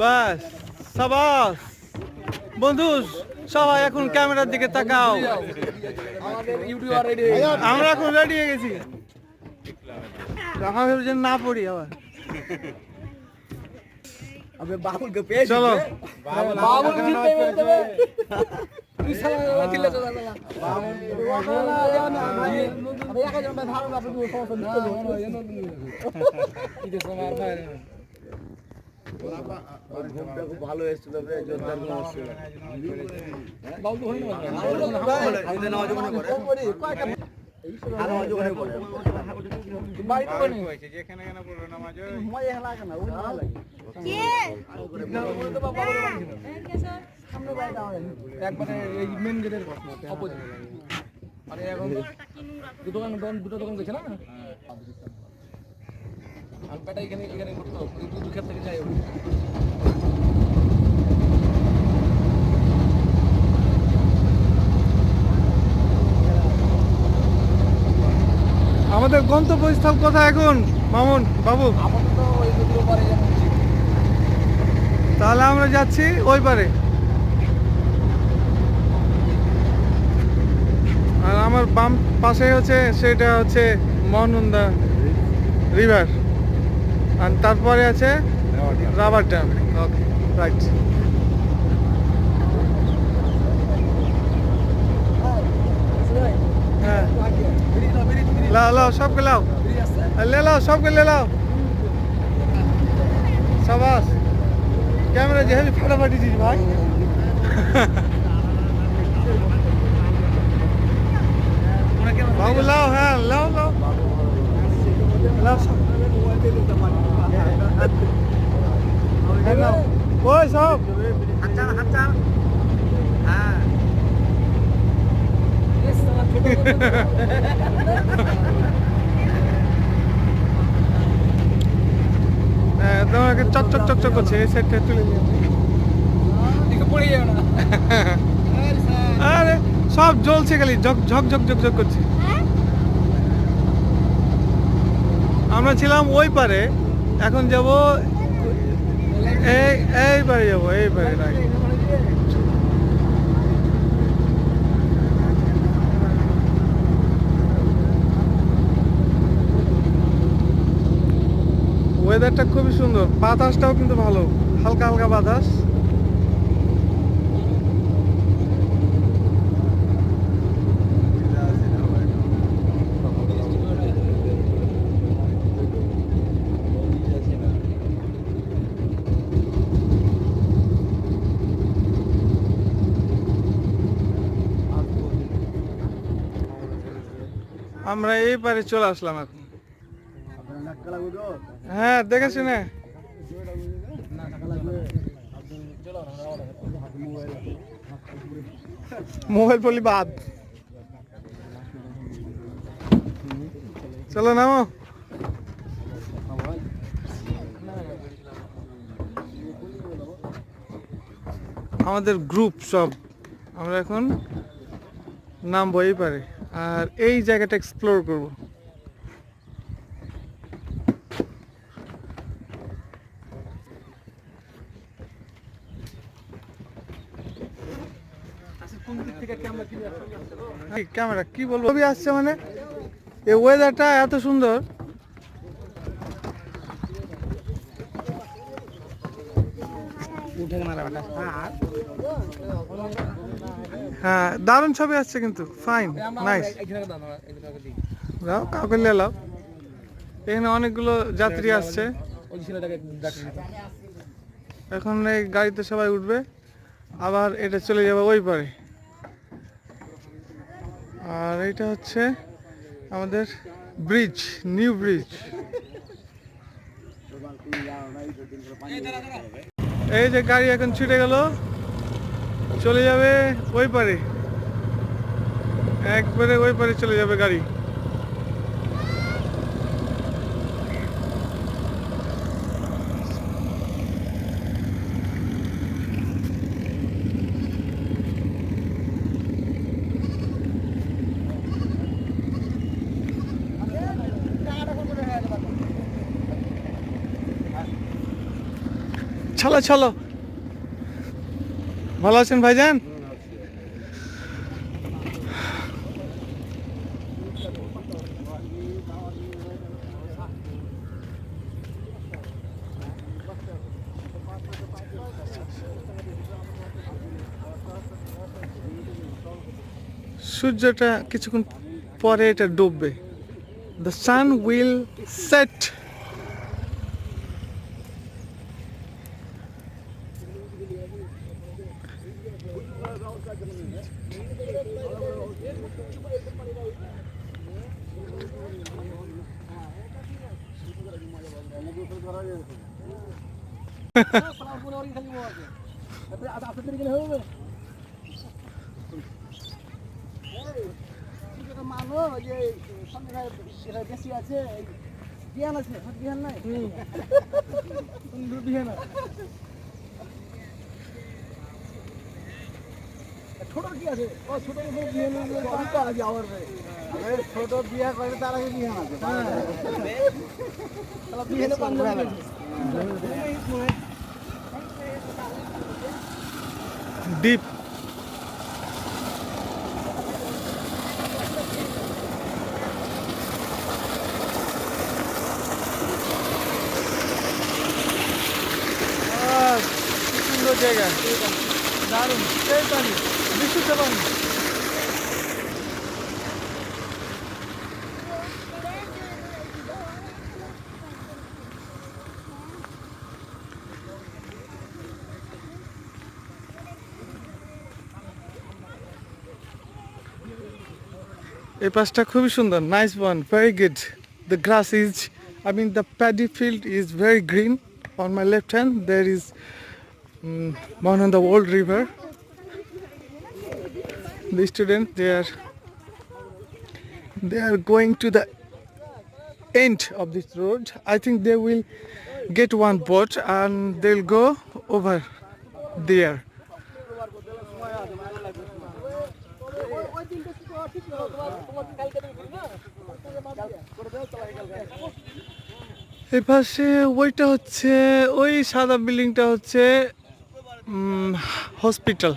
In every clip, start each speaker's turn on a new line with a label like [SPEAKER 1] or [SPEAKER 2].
[SPEAKER 1] বাস সাবাস। বন্ধু সবাই এখন ক্যামেরার দিকে তাকাও।
[SPEAKER 2] আমাদের ইউটিউবার রেডি
[SPEAKER 1] আমরা এখন রেডি হয়ে গেছি। না পড়ি আবার। চলো।
[SPEAKER 2] বাবুল ভালো এসেছিল এখানে পড়বে নামাজ মজা লাগে না ওই না লাগে একবারে এই মেন গেটের অপোজিট আরে এখন দু দোকান দোকান- দুটো দোকান গেছে না আর পেটা এখানে এখানে করতো এই ক্ষেত থেকে যাই
[SPEAKER 1] আমাদের গন্তব্যস্থল কোথায় এখন? মামুন বাবু।
[SPEAKER 2] আপাতত ওই দুটো পরে
[SPEAKER 1] তাহলে আমরা যাচ্ছি ওই পারে। আর আমার বাম পাশে হচ্ছে সেটা হচ্ছে মহানন্দা রিভার। আর তারপরে আছে রাবার ড্যাম ওকে রাইট লাও সবকে লাও। লে লাও সবকে লে লাও। ক্যামেরা বাবু লাও হ্যাঁ লাও
[SPEAKER 2] লাও। লাও সব ওই সব হাঁচান
[SPEAKER 1] হাঁচান তোমাকে চক চক চক চক করছে এই সাইডটা তুলে
[SPEAKER 2] পড়ে যাবে না
[SPEAKER 1] আরে, সব জ্বলছে খালি, ঝক ঝক ঝক ঝক ঝক করছে। আমরা ছিলাম ওই পারে, এখন যাব এই এই পারে যাব, এই পারে ওয়েদারটা খুবই সুন্দর, বাতাসটাও কিন্তু ভালো, হালকা হালকা বাতাস। আমরা এই পারে চলে আসলাম এখন। হ্যাঁ দেখেছি না মোবাইল পড়লি বাদ। চলো নামো। আমাদের গ্রুপ সব। আমরা এখন নামবো এই পারে আর এই জায়গাটা এক্সপ্লোর করব।
[SPEAKER 2] ক্যামেরা
[SPEAKER 1] কি বলব? আসছে মানে? এই ওয়েদারটা এত সুন্দর
[SPEAKER 2] উঠে মারা বেটা হ্যাঁ।
[SPEAKER 1] হ্যাঁ দারুণ ছবি আসছে কিন্তু ফাইন নাইস
[SPEAKER 2] এখানে দাও
[SPEAKER 1] কাউকে নিয়ে লাও এখানে অনেকগুলো যাত্রী আসছে। এখন এই গাড়িতে সবাই উঠবে আবার এটা চলে যাবে ওই পারে। আর এটা হচ্ছে আমাদের ব্রিজ নিউ ব্রিজ এই যে গাড়ি এখন ছুটে গেল, চলে যাবে ওই পারে। একবারে ওই পারে চলে যাবে গাড়ি। চলো চলো। ভালো আছেন ভাইজান? সূর্যটা কিছুক্ষণ পরে এটা ডুববে। দ্য সান উইল সেট
[SPEAKER 2] মানো যে সামনে বেশি আছে বিয়ান আছে বিয়ান নাই বিয়ান ছোট কি আছে ও ছোট বিয়ান আছে আবার ছোট বিয়া করে তার আগে পাঞ্জাবি
[SPEAKER 1] ডিপ জায়গা দারুণ। সেই পানি এই পাশটা খুবই সুন্দর nice one very good the grass is I mean the paddy field is very green on my left hand there is one on the old river the students they are they are going to the end of this road i think they will get one boat and they'll go over there এই পাশে ওইটা হচ্ছে, ওই সাদা বিল্ডিংটা হচ্ছে hospital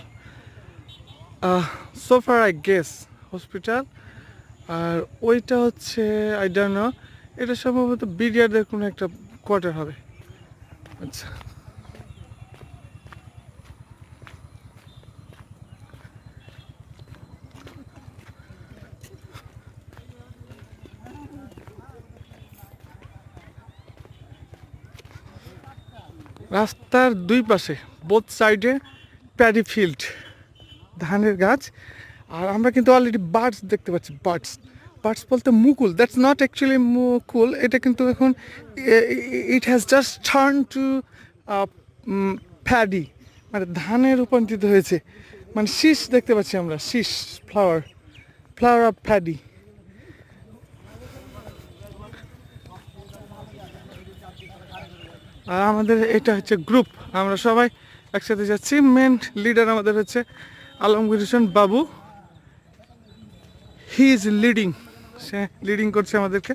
[SPEAKER 1] সোফার I guess hospital আর ওইটা হচ্ছে আই এটা সম্ভবত বিডিআরদের কোনো একটা কোয়ার্টার হবে। আচ্ছা। রাস্তার দুই পাশে বোথ সাইডে প্যাডি ফিল্ড ধানের গাছ। আর আমরা কিন্তু অলরেডি বার্ডস দেখতে পাচ্ছি বার্ডস বার্ডস বলতে মুকুল দ্যাটস নট অ্যাকচুয়ালি মুকুল, এটা কিন্তু এখন it has just turn to paddy মানে ধানে রূপান্তরিত হয়েছে। মানে শীষ দেখতে পাচ্ছি আমরা, শীষ ফ্লাওয়ার ফ্লাওয়ার অফ প্যাডি আর আমাদের এটা হচ্ছে গ্রুপ আমরা সবাই একসাথে যাচ্ছি। মেন লিডার আমাদের হচ্ছে Alamgir Hossain Babu. He is leading say leading করছে আমাদেরকে।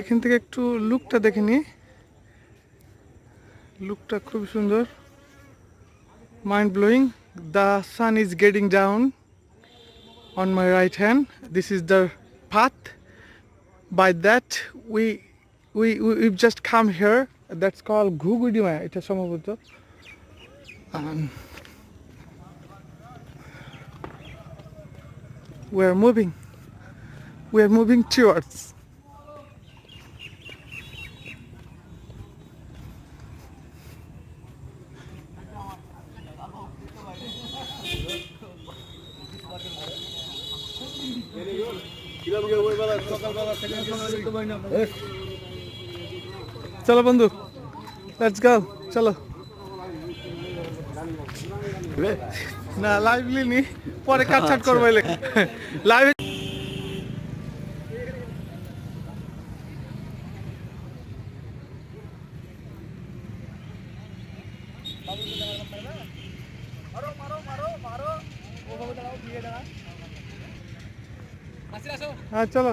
[SPEAKER 1] এখান থেকে একটু লুকটা দেখে নি লুকটা খুব সুন্দর mind blowing the sun is getting down on my right hand this is the path by that we we we- we've just come here that's called Ghugudima এটা সম্ভবত Um, we are moving we are moving towards চলো বন্ধু let's go চলো না lively নি পরে কাটছাট করব live হ্যাঁ চলো।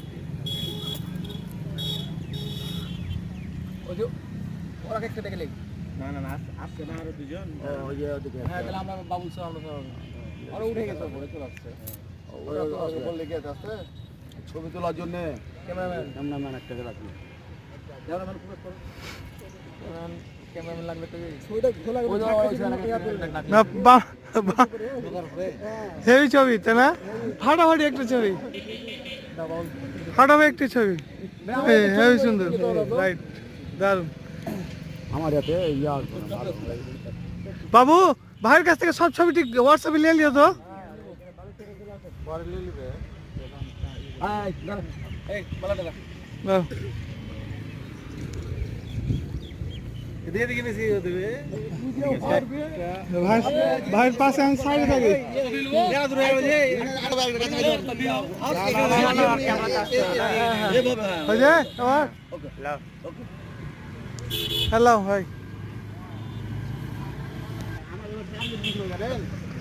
[SPEAKER 2] ওই যে ওরা একটা দেখে লেগ
[SPEAKER 3] না না না আসছে না আরও দুজন।
[SPEAKER 2] ওই যে ওদিকে
[SPEAKER 3] হ্যাঁ তাহলে আমরা বাবুল সহ আমরা সহ আরও উঠে গেছে চলে আসছে।
[SPEAKER 2] ওরা তো বললে আসতে? ছবি তোলার জন্য?
[SPEAKER 3] ক্যামেরাম্যান।
[SPEAKER 2] ক্যামেরাম্যান একটা রাখি
[SPEAKER 3] ক্যামেরাম্যান পুরো করো ক্যামেরাম্যান লাগবে তো
[SPEAKER 2] ছবিটা
[SPEAKER 1] না বা- হেভি ছবি তাই না? ফাটাফাটি একটা ছবি। ফাটাফাটি একটা ছবি। হেভি সুন্দর। রাইট দারুণ
[SPEAKER 2] আমার হাতে ইয়া
[SPEAKER 1] বাবু ভাইয়ের কাছ থেকে সব ছবি ঠিক হোয়াটসঅ্যাপে নিয়ে নিও তো
[SPEAKER 3] এই বলা দাদা
[SPEAKER 1] বাহ,
[SPEAKER 3] দিয়ে দিকে বেশি দেবে
[SPEAKER 1] ভাই ভাইয়ের পাশে আমি সাইডে থাকি হয়েছে আমার হ্যালো ভাই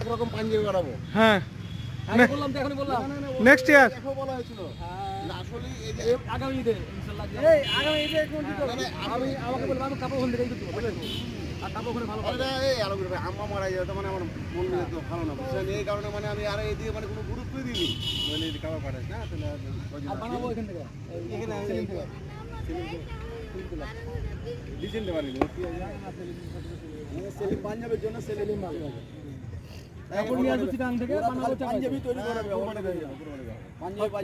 [SPEAKER 2] এরকম পাঞ্জাবি করাবো
[SPEAKER 1] হ্যাঁ। নেক্সট ইয়ার
[SPEAKER 2] আম্মা মারা মানে আমার মন ভালো না বুঝছেন? এই কারণে মানে আমি আর এই মানে কোনো গুরুত্ব দিইনি। মানে এই কাবার পাঠাস না তাহলে
[SPEAKER 3] এখান
[SPEAKER 2] এখানে ডিসেন্টে পারি সেলিম পাঞ্জাবের জন্য সেলিম মাল
[SPEAKER 3] কাপড় নিয়ে আসব চিটাং থেকে
[SPEAKER 2] পাঞ্জাবি তৈরি করে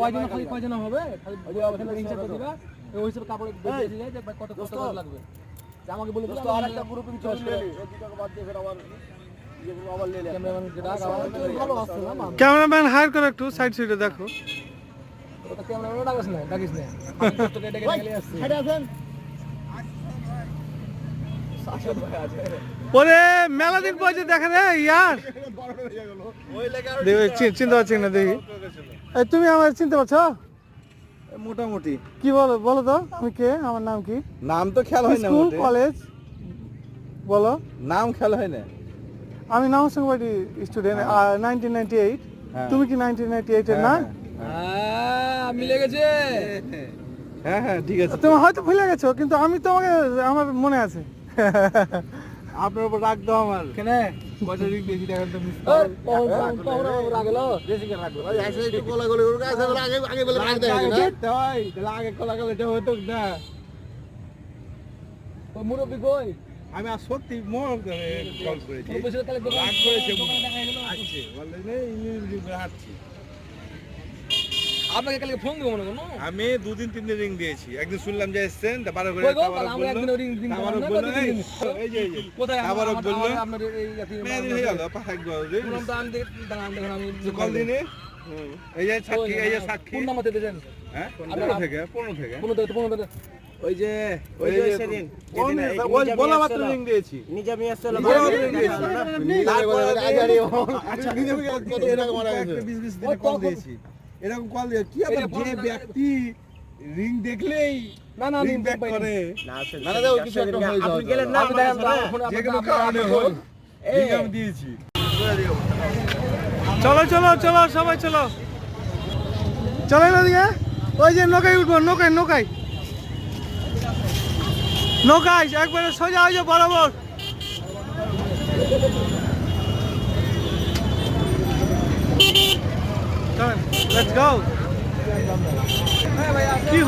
[SPEAKER 3] কয়জন খালি কয়জন হবে? খালি হিসাব করে দিবা। ওই হিসাবে কাপড় দিলে যে কত কত লাগবে। আমাকে বলে দিলে
[SPEAKER 2] আর গ্রুপিং চলে এই বাদ দিয়ে ফের আবার
[SPEAKER 3] আসছে
[SPEAKER 1] ক্যামেরাম্যান হায়ার করো একটু সাইড সাইডে দেখো।
[SPEAKER 3] ক্যামেরাম্যান ডাকিস না ডাকিস না তো ডেটে গেলে আসছে
[SPEAKER 2] হেডে আছেন
[SPEAKER 1] ওরে মেলা দিন পর দেখা রে ইয়ার। দেখবে চি- চিনতে পারছি না দেখি। এই, তুমি আমার চিনতে পারছ?
[SPEAKER 2] মোটামুটি।
[SPEAKER 1] কি বলো বলো তো আমি কে আমার নাম কি?
[SPEAKER 2] নাম তো খেয়াল হয় না
[SPEAKER 1] স্কুল কলেজ বলো।
[SPEAKER 2] নাম খেয়াল হয় না।
[SPEAKER 1] আমি নাম নামসংবাড়ি স্টুডেন্ট নাইনটিন নাইনটি এইট
[SPEAKER 2] হ্যাঁ।
[SPEAKER 1] তুমি কি নাইনটিন নাইনটি এইটের না?
[SPEAKER 3] হ্যাঁ মিলে গেছে?
[SPEAKER 2] হ্যাঁ হ্যাঁ ঠিক আছে।
[SPEAKER 1] তুমি হয়তো ভুলে গেছো কিন্তু আমি তোমাকে আমার মনে আছে।
[SPEAKER 2] আপনার উপর রাখ দাও আমার।
[SPEAKER 3] কেন? কয়টা রিং বেশি টাকা তো মিস কখন রাগলো বেশি করে রাখব
[SPEAKER 2] এসে একটু কোলা কোলা করে এসে আগে আগে বলে রাখ দেয় না।
[SPEAKER 3] তাহলে আগে কলা কলা এটা হতো না। ওই মুরব্বি কই?
[SPEAKER 2] আমি আর সত্যি মন কল করেছি। রাগ করেছে
[SPEAKER 3] দোকানে দেখা গেল।
[SPEAKER 2] আসছে বলে নেই ইংলিশ হাঁটছি।
[SPEAKER 3] আপনাকে কালকে ফোন দেবো মনে করো
[SPEAKER 4] আমি দুদিন তিন দিন রিং দিয়েছি। একদিন শুনলাম যে এসছেন তারপরে করে
[SPEAKER 3] কোথায় আমার-
[SPEAKER 4] বলল।
[SPEAKER 3] আপনার এই
[SPEAKER 4] হয়ে গেল পাঁচ এক বার রিং
[SPEAKER 3] পুরো তো আমি দেখ- দাঁড়ান দেখুন আমি
[SPEAKER 4] কল দিনে? এই যে সাক্ষী এই যে সাক্ষী।
[SPEAKER 3] কোন নাম্বার দেন
[SPEAKER 4] হ্যাঁ পনেরো থেকে পনেরো থেকে।
[SPEAKER 3] পনেরো থেকে পনেরো থেকে।
[SPEAKER 2] ওই যে
[SPEAKER 4] ওই যে সেদিন বলা মাত্র রিং দিয়েছি।
[SPEAKER 2] নিজে আমি আসছিল
[SPEAKER 4] বলা মাত্র রিং দিয়েছি
[SPEAKER 2] আচ্ছা নিজে আমি কত টাকা মারা গেছে?
[SPEAKER 4] বিশ বিশ দিনে কল দিয়েছি। এরকম কল দিয়ে কি আবার যে ব্যক্তি রিং দেখলেই
[SPEAKER 3] না না
[SPEAKER 4] রিং ব্যাক করে?
[SPEAKER 2] না না দেখো কিছু একটা হয়ে
[SPEAKER 3] আপনি গেলেন না
[SPEAKER 4] যে কোনো কারণে হোক রিং আমি দিয়েছি।
[SPEAKER 1] চলো চলো চলো সবাই চলো। চলো এদিকে ওই যে নৌকায় উঠবো নৌকায় নৌকায়। নৌকায় একবারে সোজা ওই যে বরাবর। লেটস গো কি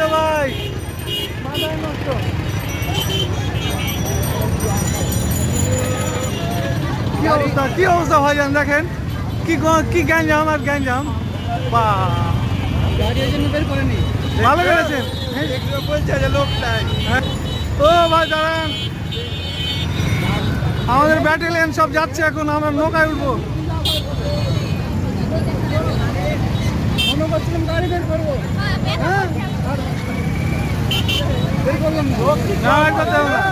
[SPEAKER 1] রে ভাই? কি অবস্থা কি অবস্থা দেখেন? কি কি গ্যাঞ্জাম আর গ্যাঞ্জাম? বা। ভালো করেছেন
[SPEAKER 4] বলছে যে।
[SPEAKER 1] ও ভাই, দাঁড়ান। আমাদের ব্যাটালিয়ন সব যাচ্ছে এখন, আমরা নৌকায় উঠবো।
[SPEAKER 3] করছিলাম গাড়ি বের করব। হ্যাঁ? বের করলাম না।
[SPEAKER 1] না করতে হবে না।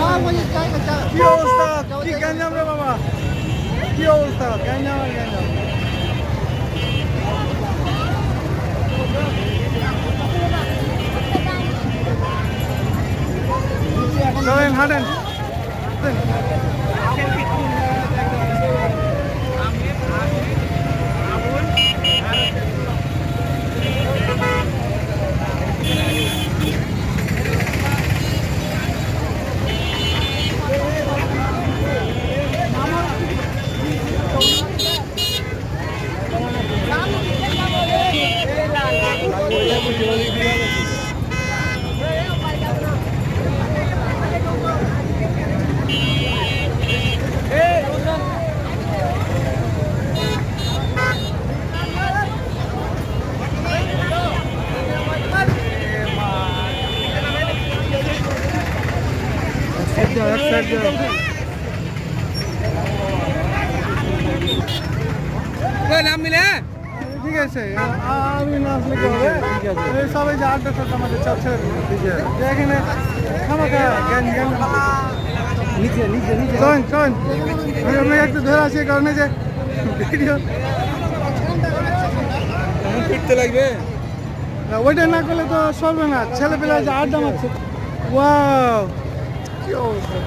[SPEAKER 3] না বলি চাই চাই
[SPEAKER 1] কি অবস্থা? কি গ্যাঞ্জাম রে বাবা? কি অবস্থা? গ্যাঞ্জাম আর গ্যাঞ্জাম চলেন হাঁটেন এক সাইড যাও, এক সাইড যাও।
[SPEAKER 3] নাম মিলে
[SPEAKER 1] ঠিক আছে আ- আমি না আসলে কি হবে এই সবাই যে আড্ডা
[SPEAKER 3] নিচে নিচে নিচে।
[SPEAKER 1] চলেন চলেন আমি একটু ধরে আছি কারণে যে ভিডিও
[SPEAKER 4] ফিরতে লাগবে
[SPEAKER 1] ওইটা না করলে তো চলবে না ছেলে পেলে যে আড্ডা মারছে ওয়াও কি অবস্থা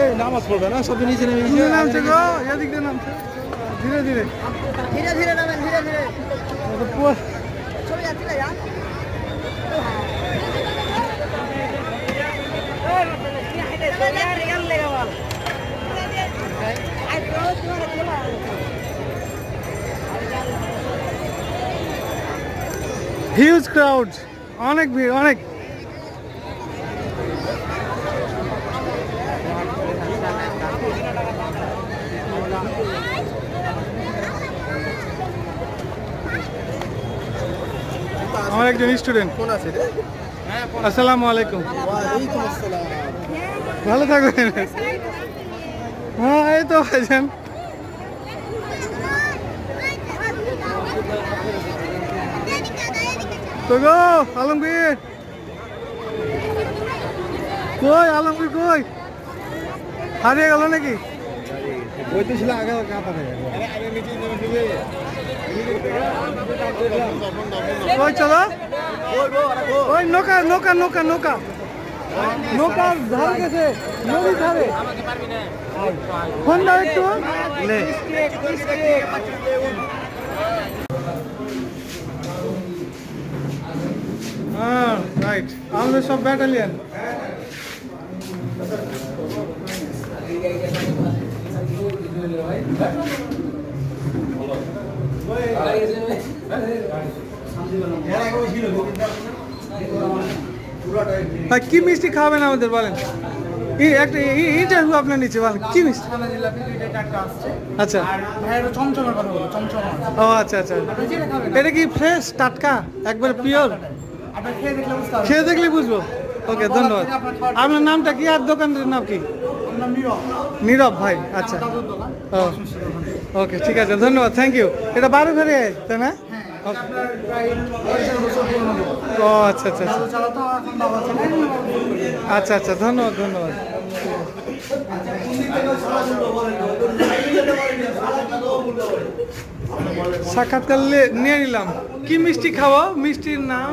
[SPEAKER 4] এই নামাজ পড়বে না? সব নিচে নেমে
[SPEAKER 1] ধীরে নামছে গো এদিক দিয়ে নামছে। ধীরে ধীরে।
[SPEAKER 2] ধীরে ধীরে নামেন ধীরে ধীরে। চলে যাচ্ছি না
[SPEAKER 1] হিউজ ক্রাউড অনেক ভিড় অনেক। আমার একজন স্টুডেন্ট।
[SPEAKER 4] কোন আছে রে?
[SPEAKER 1] আসসালামু আলাইকুম। ভালো থাকবেন। হ্যাঁ এই তো ভাইজান। তো গো আলমগীর। কই আলমগীর কই? হারিয়ে গেল নাকি?
[SPEAKER 4] ওই তো ছিল আগে কাঁপা
[SPEAKER 1] কই চলো। ওই নৌকা নৌকা নৌকা নৌকা। নৌকার ধারে গেছে নদীর ধারে। ফোন দাও একটু হ্যাঁ রাইট আমাদের সব ব্যাটালিয়ান ভাই কি মিষ্টি খাবেন আমাদের বলেন? একটা ইন্টারভিউ আপনার নিচে বলেন কি মিষ্টি? আচ্ছা। ও আচ্ছা আচ্ছা। এটা কি ফ্রেশ টাটকা? একবার পিওর
[SPEAKER 3] খেয়ে দেখলে
[SPEAKER 1] বুঝব। ওকে ধন্যবাদ। আপনার নামটা কি আর দোকানের নাম কি? নীরব। ভাই আচ্ছা। ও ওকে ঠিক আছে ধন্যবাদ থ্যাংক ইউ এটা বারো ফেরে তাই না?
[SPEAKER 3] হ্যাঁ।
[SPEAKER 1] ও আচ্ছা আচ্ছা আচ্ছা। আচ্ছা আচ্ছা ধন্যবাদ ধন্যবাদ।
[SPEAKER 5] সাক্ষাৎকার নিয়ে নিলাম। কি মিষ্টি খাওয়া? মিষ্টির নাম?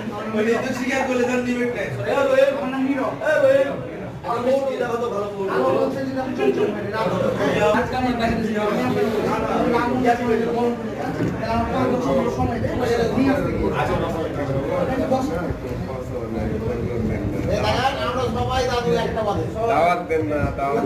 [SPEAKER 5] সব সব
[SPEAKER 2] আমরা সবাই দাদু একটা বাদে।
[SPEAKER 4] দাওয়াত দেন না দাওয়াত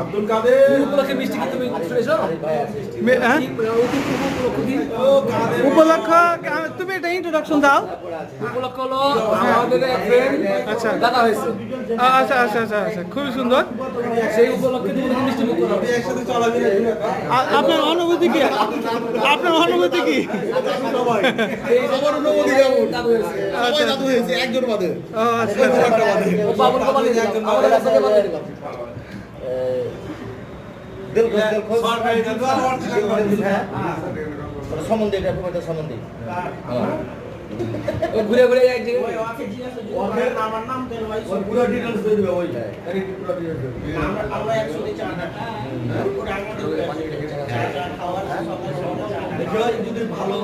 [SPEAKER 4] আব্দুল কাদের।
[SPEAKER 3] উপলক্ষে মিষ্টি কি তুমি শুনেছো?
[SPEAKER 5] হ্যাঁ? উপলক্ষ তুমি এটা ইন্ট্রোডাকশন দাও।
[SPEAKER 3] উপলক্ষ হলো আমাদের এক ফ্রেন্ড
[SPEAKER 5] আচ্ছা।
[SPEAKER 3] দাদা হয়েছে।
[SPEAKER 5] আচ্ছা আচ্ছা আচ্ছা আচ্ছা খুবই সুন্দর।
[SPEAKER 3] সেই উপলক্ষে তুমি মিষ্টি মুখ করো।
[SPEAKER 5] আ- আপনার অনুভূতি কি? আপনার অনুভূতি কি?
[SPEAKER 3] দাদু হয়েছে।
[SPEAKER 5] আচ্ছা
[SPEAKER 2] দাদু হয়েছে একজন বাদে।
[SPEAKER 5] ও আচ্ছা আচ্ছা।
[SPEAKER 3] ও বাবুল কমাল আমাদের কাছে
[SPEAKER 2] সম্বন্ধে এটা একটা সম্বন্ধে।
[SPEAKER 3] ঘুরে ঘুরে
[SPEAKER 2] ডিটেলস দিয়ে যদি ভালো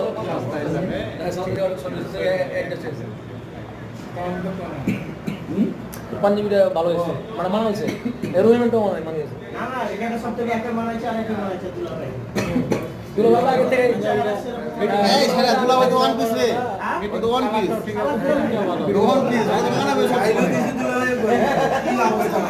[SPEAKER 3] হয়েছে পাঞ্জাবিটা ভালো হয়েছে। মানে মানা হয়েছে। এরোমেন্টও মানে মানিয়েছে
[SPEAKER 2] না না এখানে সব থেকে একটা মানাইছে আর একটা মানাইছে দুলাভাই।
[SPEAKER 3] দুলো বাবা আগে থেকে
[SPEAKER 2] এই ছেলে দুলাভাই তো ওয়ান পিস রে। এটা তো ওয়ান পিস ওয়ান পিস তো মানাবে সব আইলো দিছে দুলাভাই লাভ হইছে না